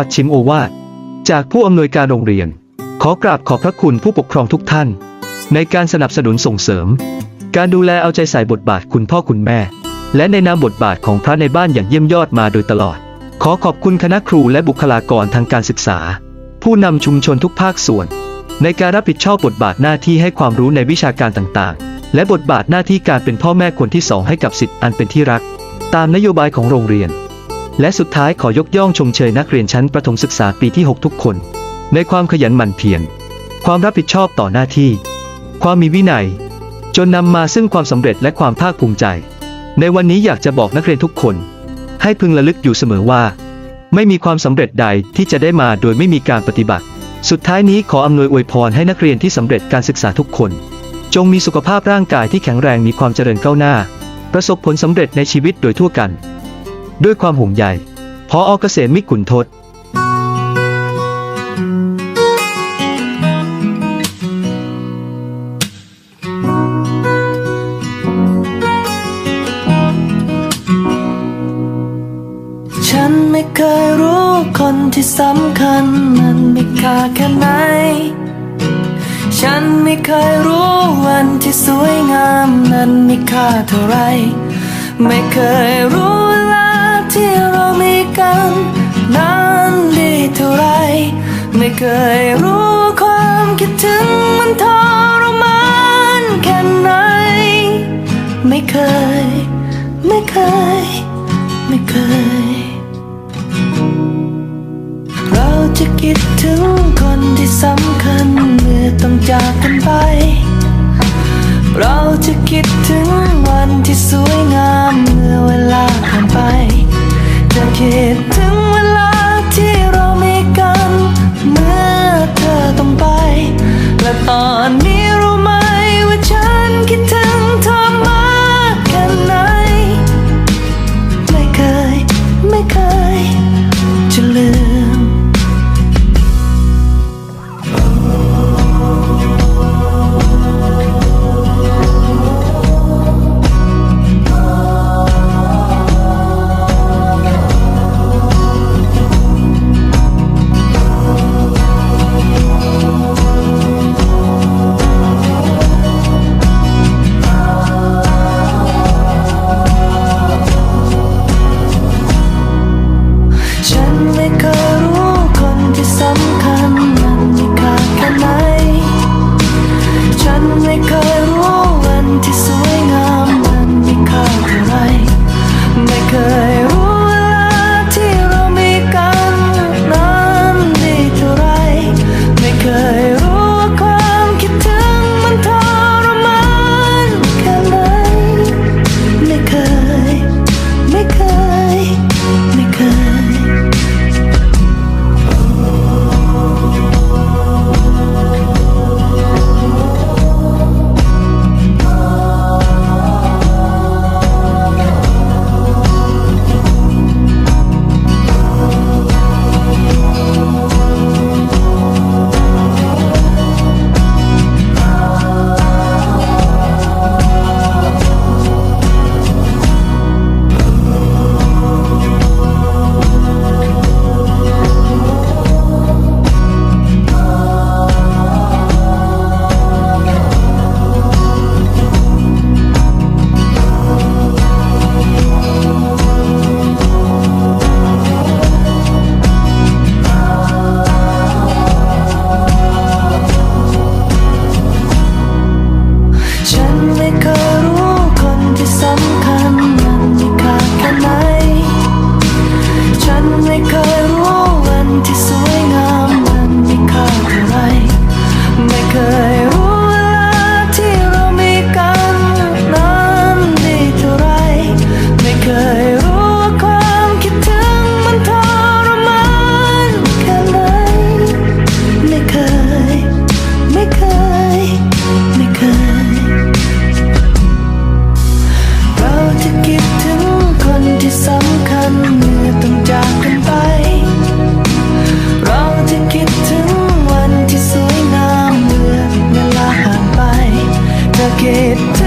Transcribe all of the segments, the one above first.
ปัดชิมโอวาทจากผู้อำนวยการโรงเรียน ขอกราบขอบพระคุณผู้ปกครองทุกท่าน ในการสนับสนุนส่งเสริม การดูแลเอาใจใส่บทบาทคุณพ่อคุณแม่ และในนามบทบาทของพระในบ้านอย่างเยี่ยมยอดมาโดยตลอด ขอขอบคุณคณะครูและบุคลากรทางการศึกษา ผู้นำชุมชนทุกภาคส่วน ในการรับผิดชอบบทบาทหน้าที่ให้ความรู้ในวิชาการต่างๆ และบทบาทหน้าที่การเป็นพ่อแม่คนที่สองให้กับสิทธิ์อันเป็นที่รัก ตามนโยบายของโรงเรียน และสุดท้ายขอยกย่องชมเชยนักเรียนชั้นประถมศึกษาปีที่ 6 ทุกคน ในความขยันหมั่นเพียรความรับผิดชอบต่อหน้าที่ ความมีวินัย จนนำมาซึ่งความสำเร็จและความภาคภูมิใจ ในวันนี้อยากจะบอกนักเรียนทุกคน ให้พึงระลึกอยู่เสมอว่า ไม่มีความสำเร็จใดที่จะได้มาโดยไม่มีการปฏิบัติ สุดท้ายนี้ขออำนวยอวยพรให้นักเรียนที่สำเร็จการศึกษาทุกคน จงมีสุขภาพร่างกายที่แข็งแรงมีความเจริญก้าวหน้า ประสบผลสำเร็จในชีวิตโดยทั่วกัน ด้วยความห่วงใยพออเกษมมิขุนทศฉันไม่เคยรู้คนที่สำคัญมันมีค่าแค่ไหน ฉันไม่เคยรู้วันที่สวยงามนั้นมีค่าเท่าไร ไม่เคยรู้ ไม่เคยรู้ว่าความคิดถึงมันทรมานแค่ไหน ไม่เคย ไม่เคย ไม่เคย เราจะคิดถึงคนที่สำคัญเมื่อต้องจากกันไป เราจะคิดถึงวันที่สวยงามเมื่อเวลาผ่านไป จะคิดถึง แ it.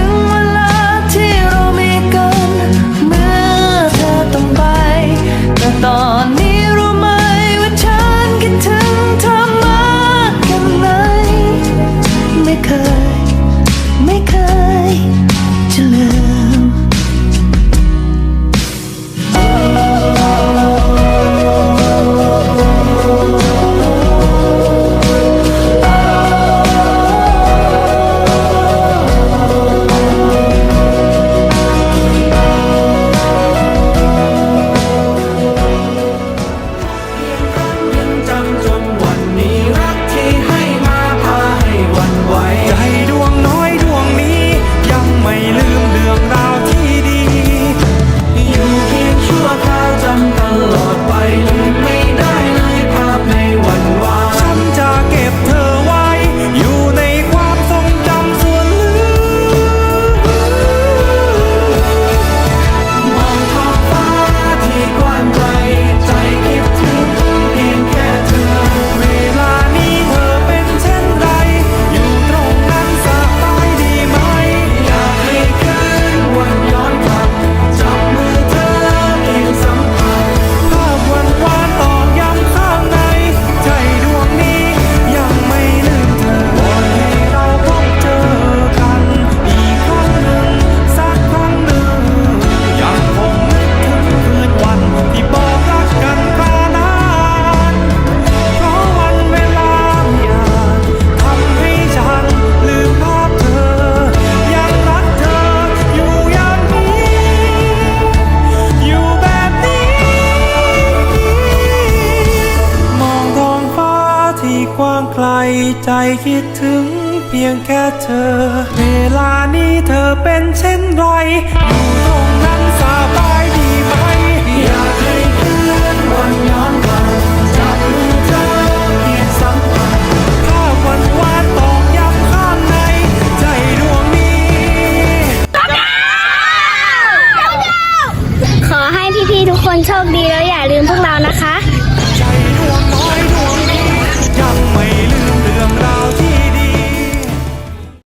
ใจคิดถึงเพียงแค่เธอ เวลานี้เธอเป็นเช่นไรอยู่ตรงนั้นสบายดีไหม อยากให้เคลื่อนวันย้อนกลับจับมือเธอเพียงสัมผัสภาพวันวานตอกย้ำข้างในใจดวงนี้ ขอให้พี่ๆทุกคนโชคดีแล้วอย่า